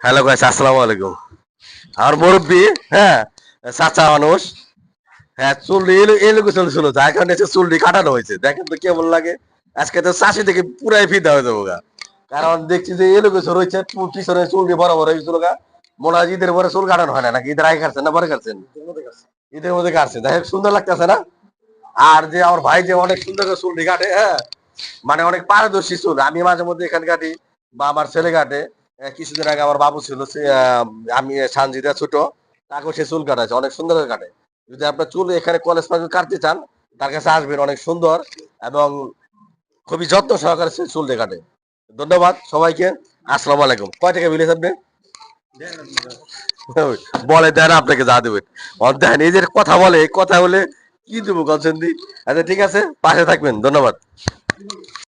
Hello guys আসসালামু আলাইকুম। আমার মুরব্বী হ্যাঁ চাচা মানুষ হ্যাঁ চুলটি এলো এলো চুল ছিল যার কারণে চুলটি কাটানো হয়েছে। দেখেন তো কেমন লাগে। আজকে তো চাষি থেকে পুরাই ফিদা হয়ে যাব গা। কারণ দেখছি যে এলো কিছু রয়েছে পিছনে চুলটি বড় বড় হয়েছিল গা। মনে হয় ঈদের পরে চুল কাটানো হয় না নাকি ঈদের আগে কাটছেন না পরে কাটছেন? ঈদের মধ্যে কাটছে। দেখ সুন্দর লাগতেছে না? আর যে আমার ভাই যে অনেক সুন্দর করে চুলটি কাটে হ্যাঁ মানে অনেক পারদর্শী চুল আমি মাঝে মধ্যে এখানে কাটি বা আমার ছেলে কাটে কিছুদিন আগে আমার বাবু ছিল আমি সানজিদা ছোট, তাকেও সে চুল কাটাচ্ছে অনেক সুন্দর কাটে। যদি আপনার চুল এখানে কলেজ পাশে কাটতে চান, তার কাছে আসবেন, অনেক সুন্দর এবং খুবই যত্ন সহকারে সে চুল দিয়ে কাটে। ধন্যবাদ সবাইকে, আসসালামু আলাইকুম। কয় টাকা বিলেস আপনি বলে দেন আপনাকে যা দেবেন। দেন, এই যে কথা বলে কথা বলে কি দেবো কনসেন্ট আচ্ছা ঠিক আছে, পাশে থাকবেন, ধন্যবাদ। Obrigado.